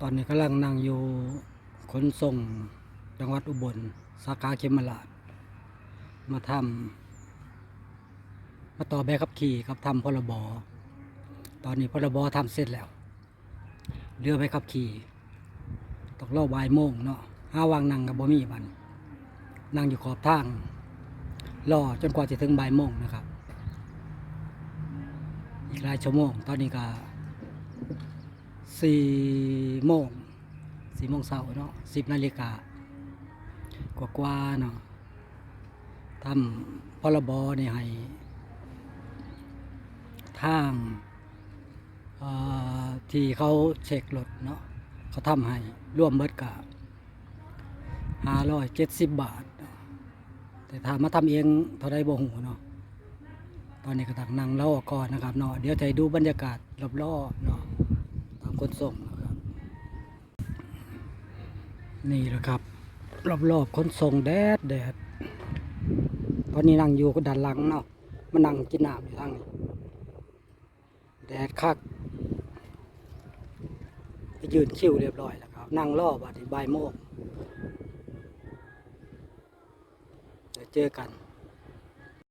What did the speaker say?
ตอนนี้กำลังนั่งอยู่ขนส่งจังหวัดอุบล สาขาเขมราช มาทำมาต่อใบขับขี่กับทำพรบตอนนี้พรบทำเสร็จแล้วเรือใบขับขี่ต้องรอบ่ายโมงเนาะห้าวางนั่งกับบ่มีบันนั่งอยู่ขอบทางรอจนกว่าจะถึงบ่ายโมงนะครับ อีกหลายชั่วโมง ตอนนี้ก็ สี่โมงสี่โมงเช้าเนาะสิบนาฬิกากว่ากว่าๆเนาะทำพรบเนี่ยให้ทางอ่อที่เขาเช็ครถเนาะเขาทำให้ร่วมเบิดกะห้าร้อยเจ็ดสิบบาท แต่ถ้ามาทำเองเท่าไรบ่หูเนาะตอนนี้ก็ตักนั่งเล่าก่อนนะครับเนาะเดี๋ยวจะให้ดูบรรยากาศรอบๆเนาะ ตามคนส่งนะครับ นี่แหละครับ รอบๆคนส่งแดดแดดตอนนี้นั่งอยู่ก็ด้านหลังเนาะมานั่งกินน้ำอยู่ทางนี้แดดคักไปยืนคิวเรียบร้อยแล้วครับ นั่งรอบัดนี้บ่ายโมงเดี๋ยวเจอกัน